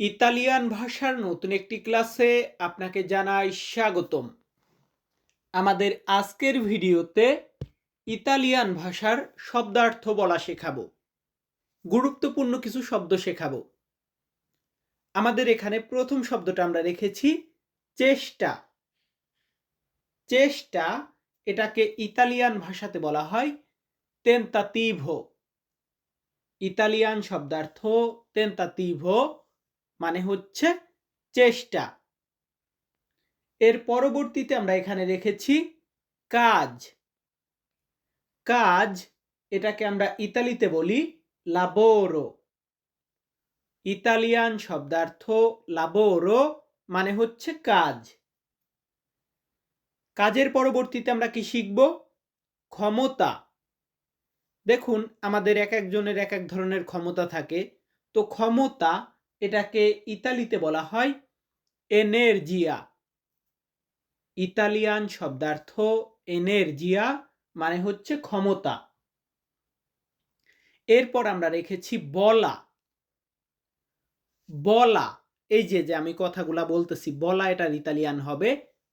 Italian ভাষার নতুন একটি ক্লাসে আপনাকে জানাই স্বাগতম। আমাদের আজকের ভিডিওতে ইতালিয়ান ভাষার শব্দার্থ বলা শেখাবো। গুরুত্বপূর্ণ কিছু শব্দ শেখাবো। আমাদের এখানে প্রথম শব্দটা আমরা রেখেছি, চেষ্টা। চেষ্টা এটাকে ইতালিয়ান ভাষাতে বলা হয় তেন্তাতিভো ইতালিয়ান শব্দার্থ তেন্তাতিভো মানে হচ্ছে চেষ্টা। এর পরবর্তীতে আমরা এখানে রেখেছি কাজ। কাজ এটাকে আমরা ইতালিতে বলি লাবোরো ইতালিয়ান শব্দার্থ লাবোরো মানে হচ্ছে কাজ। কাজের পরবর্তীতে আমরা কি শিখব? ক্ষমতা। দেখুন, আমাদের এক একজনের এক এক ধরনের ক্ষমতা থাকে। তো ক্ষমতা এটাকে ইতালিতে বলা হয় এনার্জিয়া ইতালিয়ান শব্দার্থ এনার্জিয়া মানে হচ্ছে ক্ষমতা। এরপর আমরা রেখেছি বলা বলা এই যে যে আমি কথাগুলা বলতেছি বলা এটার ইতালিয়ান হবে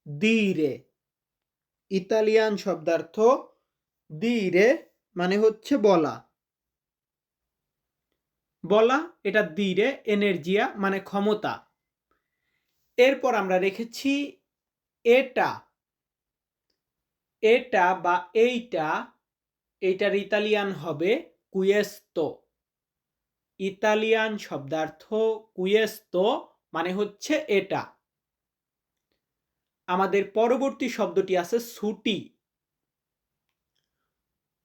দিরে ইতালিয়ান শব্দার্থ দিরে মানে হচ্ছে বলা। বলা, এটা দিরে এনার্জিয়া মানে ক্ষমতা। এরপর আমরা রেখেছি এটা এটা বা এইটা এইটার ইতালিয়ান হবে কুয়েস্তো ইতালিয়ান শব্দার্থ কুয়েস্তো মানে হচ্ছে এটা। আমাদের পরবর্তী শব্দটি আছে ছুটি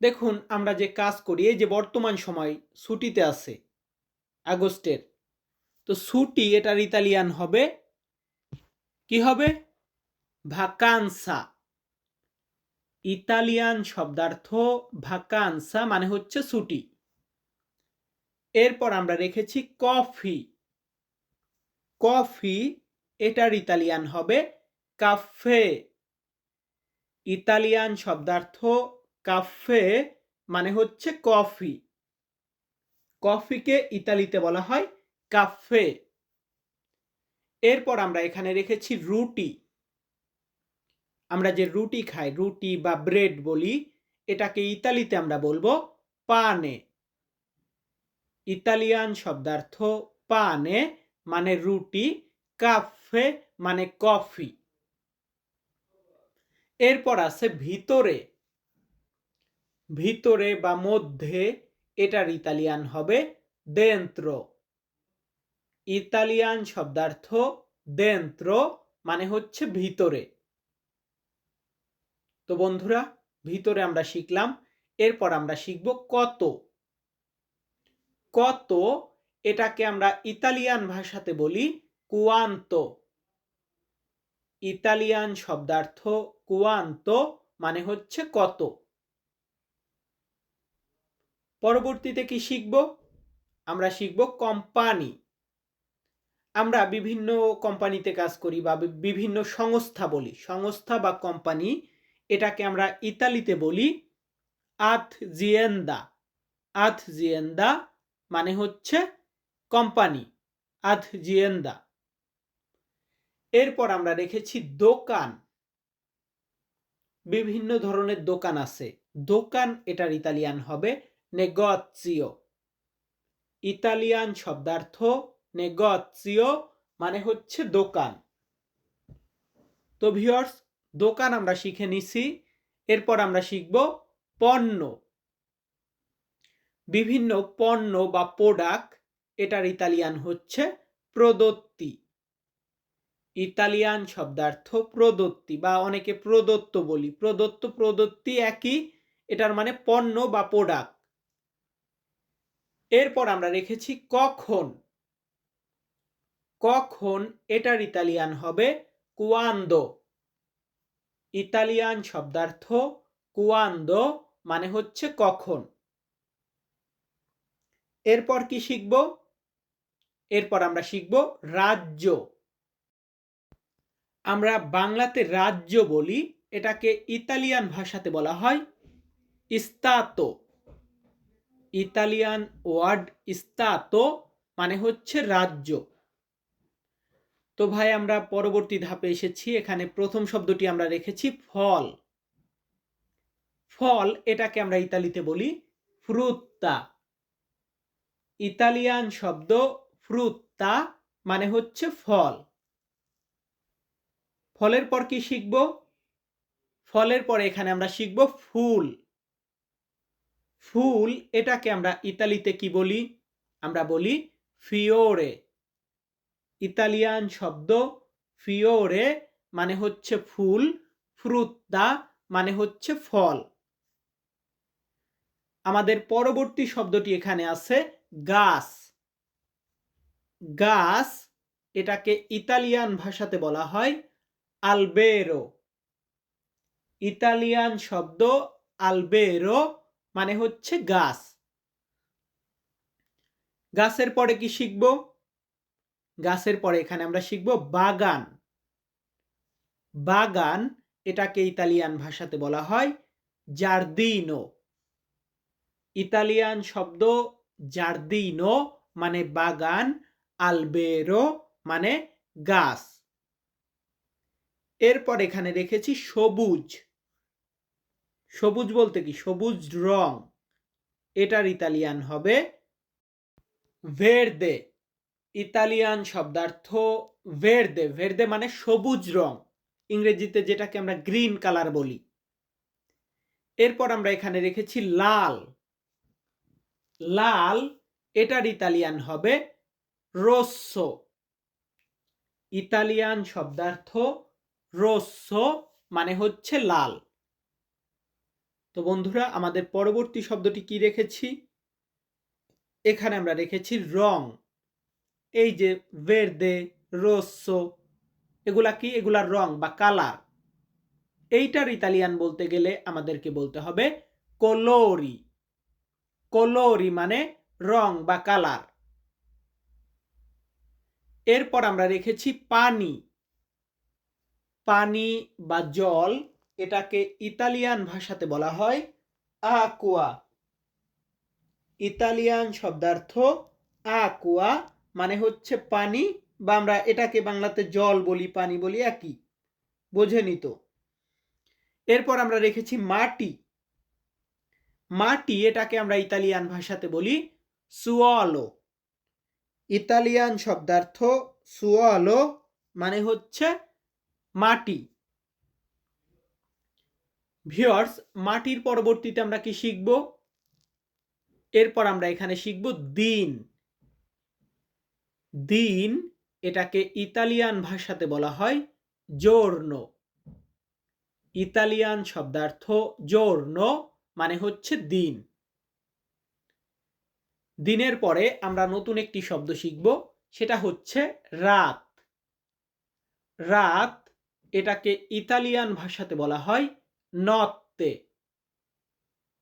দেখুন, আমরা যে কাজ করি, এই যে বর্তমান সময় ছুটিতে আছে। আগস্টের। তো ছুটি এটার ইতালিয়ান হবে, কি হবে? ভাকানসা। ইতালিয়ান শব্দার্থ ভাকানসা মানে হচ্ছে ছুটি। এরপর আমরা রেখেছি কফি। কফি এটার ইতালিয়ান হবে কাফে। ইতালিয়ান শব্দার্থ কাফে মানে হচ্ছে কফি। কফিকে ইতালিতে বলা হয় কাফে। এরপর আমরা এখানে রেখেছি রুটি। আমরা যে রুটি খাই, রুটি বা ব্রেড বলি, এটাকে ইতালিতে আমরা বলব পানে। ইতালিয়ান শব্দার্থ পানে মানে রুটি, কাফে মানে কফি। এরপর আছে ভিতরে। ভিতরে বা মধ্যে এটার ইতালিয়ান হবে দেন্ত্র ইতালিয়ান শব্দার্থ দেন্ত্র মানে হচ্ছে ভিতরে। তো বন্ধুরা, ভিতরে আমরা শিখলাম, এরপর আমরা শিখব কত। কত এটাকে আমরা ইতালিয়ান ভাষাতে বলি কুয়ান্ত। ইতালিয়ান শব্দার্থ কুয়ান্ত মানে হচ্ছে কত। পরবর্তীতে কি শিখব? আমরা শিখব কোম্পানি। আমরা বিভিন্ন কোম্পানিতে কাজ করি বা বিভিন্ন সংস্থা বলি। সংস্থা বা কোম্পানি এটাকে আমরা ইতালিতে বলি আথ জিয়েন্দা আথ জিয়েন্দা মানে হচ্ছে কোম্পানি। আথ জিয়েন্দা এরপর আমরা রেখেছি দোকান। বিভিন্ন ধরনের দোকান আছে। দোকান এটার ইতালিয়ান হবে নেগজিও ইতালিয়ান শব্দার্থ নেগজিও মানে হচ্ছে দোকান। তো ভিওর্স দোকান আমরা শিখে নিছি, এরপর আমরা শিখব পণ্য। বিভিন্ন পণ্য বা প্রোডাক্ট এটার ইতালিয়ান হচ্ছে প্রদত্তি। ইতালিয়ান শব্দার্থ প্রদত্তি বা অনেকে প্রদত্ত বলি। প্রদত্ত প্রদত্তি একই, এটার মানে পণ্য বা প্রোডাক্ট এরপর আমরা রেখেছি কখন। কখন এটার ইতালিয়ান হবে কুয়ান্দো। ইতালিয়ান শব্দার্থ কুয়ান্দো মানে হচ্ছে কখন। এরপর কি শিখব? এরপর আমরা শিখব রাজ্য। আমরা বাংলাতে রাজ্য বলি, এটাকে ইতালিয়ান ভাষাতে বলা হয় ইস্তাতো। ইতালিয়ান ওয়ার্ড ইস্তাতো মানে হচ্ছে রাজ্য। তো ভাই, আমরা পরবর্তী ধাপে এসেছি। এখানে প্রথম শব্দটি আমরা রেখেছি ফল। ফল, এটাকে আমরা ইতালিতে বলি ফ্রুত্তা। ইতালিয়ান শব্দ ফ্রুত্তা মানে হচ্ছে ফল। ফলের পর কি শিখব? ফলের পরে এখানে আমরা শিখব ফুল। ফুল এটাকে আমরা ইতালিতে কি বলি? আমরা বলি ফিওরে ইতালিয়ান শব্দ ফিওরে মানে হচ্ছে ফুল ফ্রুত্তা মানে হচ্ছে ফল। আমাদের পরবর্তী শব্দটি এখানে আছে গাছ। গাছ এটাকে ইতালিয়ান ভাষাতে বলা হয় আলবেরো ইতালিয়ান শব্দ আলবেরো মানে হচ্ছে গাছ। গাছের পরে কি শিখব? গাছের পরে এখানে আমরা শিখব বাগান। বাগান এটাকে ইতালিয়ান ভাষাতে বলা হয় জার্দিনো ইতালিয়ান শব্দ জার্দিনো মানে বাগান আলবেরো মানে গাছ। এরপর এখানে রেখেছি সবুজ। সবুজ বলতে কি? সবুজ রং। এটার ইতালিয়ান হবে ভেরদে ইতালিয়ান শব্দার্থ ভেরদে ভেরদে মানে সবুজ রং। ইংরেজিতে যেটাকে আমরা গ্রিন কালার বলি। এরপর আমরা এখানে রেখেছি লাল। লাল, এটার ইতালিয়ান হবে রোসো ইতালিয়ান শব্দার্থ রোসো মানে হচ্ছে লাল। তো বন্ধুরা, আমাদের পরবর্তী শব্দটি কি রেখেছি? এখানে আমরা রেখেছি রং। এই যে ভেরদে রোসো এগুলা কি? এগুলার রং বা কালার এইটার ইতালিয়ান বলতে গেলে আমাদেরকে বলতে হবে কলোরি কলোরি মানে রং বা কালার এরপর আমরা রেখেছি পানি। পানি বা জল এটাকে ইতালিয়ান ভাষাতে বলা হয় আকুয়া। ইতালিয়ান শব্দার্থ আকুয়া মানে হচ্ছে পানি বা আমরা এটাকে বাংলাতে জল বলি, পানি বলি, একই। বোঝে নিত এরপর আমরা রেখেছি মাটি। মাটি এটাকে আমরা ইতালিয়ান ভাষাতে বলি সুয়ালো ইতালিয়ান শব্দার্থ সুয়ালো মানে হচ্ছে মাটি। ভিওর্স মাটির পরবর্তীতে আমরা কি শিখব? এরপর আমরা এখানে শিখব দিন। দিন এটাকে ইতালিয়ান ভাষাতে বলা হয় জোর্ণ ইতালিয়ান শব্দার্থ জোর্ণ মানে হচ্ছে দিন। দিনের পরে আমরা নতুন একটি শব্দ শিখব, সেটা হচ্ছে রাত। রাত এটাকে ইতালিয়ান ভাষাতে বলা হয় নত্তে।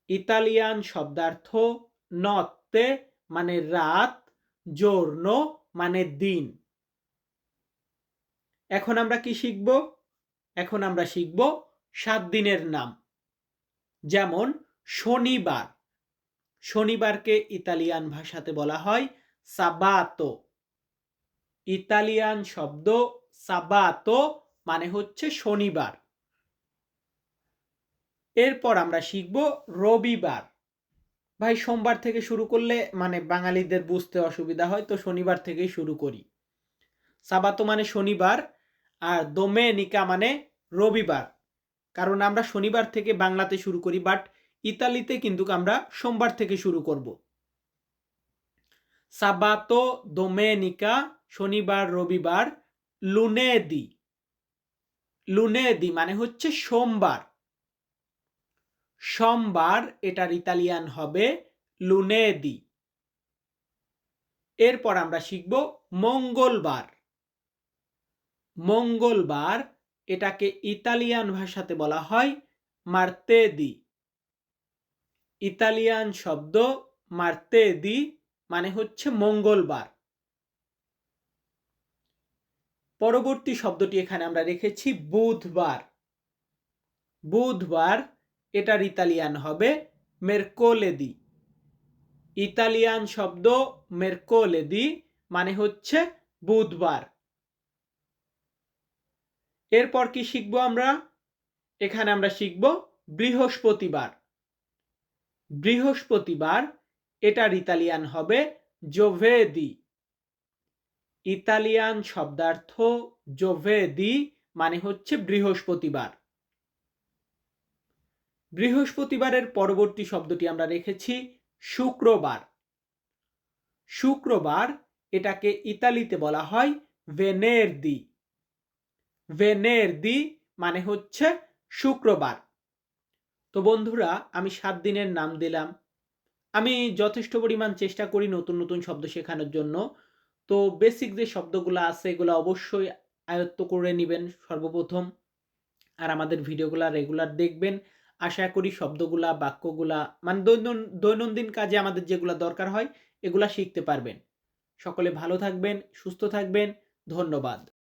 ইতালিয়ান শব্দার্থ নত্তে মানে রাত জোর্ণ মানে দিন। এখন আমরা কি শিখব? এখন আমরা শিখব সাত দিনের নাম। যেমন শনিবার। শনিবারকে ইতালিয়ান ভাষাতে বলা হয় সাবাতো। ইতালিয়ান শব্দ সাবাতো মানে হচ্ছে শনিবার। এরপর আমরা শিখব রবিবার। ভাই, সোমবার থেকে শুরু করলে মানে বাঙালিদের বুঝতে অসুবিধা হয়, তো শনিবার থেকেই শুরু করি। সাবাতো মানে শনিবার আর দোমেনিকা মানে রবিবার। কারণ আমরা শনিবার থেকে বাংলাতে শুরু করি, বাট ইতালিতে কিন্তু আমরা সোমবার থেকে শুরু করব। সাবাতো, দোমেনিকা, শনিবার, রবিবার, লুনেদি। লুনেদি মানে হচ্ছে সোমবার। সোমবার এটার ইতালিয়ান হবে লুনেদি। এরপর আমরা শিখব মঙ্গলবার। মঙ্গলবার এটাকে ইতালিয়ান ভাষাতে বলা হয় মার্তেদি। ইতালিয়ান শব্দ মার্তেদি মানে হচ্ছে মঙ্গলবার। পরবর্তী শব্দটি এখানে আমরা রেখেছি বুধবার। বুধবার এটার ইতালিয়ান হবে মেরকোলেদি। ইতালিয়ান শব্দ মেরকোলেদি মানে হচ্ছে বুধবার। এরপর কি শিখব আমরা? এখানে আমরা শিখব বৃহস্পতিবার। বৃহস্পতিবার, এটার ইতালিয়ান হবে জোভেদি। ইতালিয়ান শব্দার্থ জোভেদি মানে হচ্ছে বৃহস্পতিবার। বৃহস্পতিবারের পরবর্তী শব্দটি আমরা রেখেছি শুক্রবার। শুক্রবার এটাকে ইতালিতে বলা হয় ভেনেরদি ভেনেরদি মানে হচ্ছে শুক্রবার। তো বন্ধুরা, আমি সাত দিনের নাম দিলাম। আমি যথেষ্ট পরিমাণ চেষ্টা করি নতুন নতুন শব্দ শেখানোর জন্য। তো বেসিক যে শব্দগুলো আছে এগুলো অবশ্যই আয়ত্ত করে নেবেন সর্বপ্রথম। আর আমাদের ভিডিওগুলো রেগুলার দেখবেন। আশা করি শব্দগুলা, বাক্যগুলা মানে দৈনন্দিন কাজে আমাদের যেগুলা দরকার হয়, এগুলা শিখতে পারবেন। সকলে ভালো থাকবেন, সুস্থ থাকবেন, ধন্যবাদ।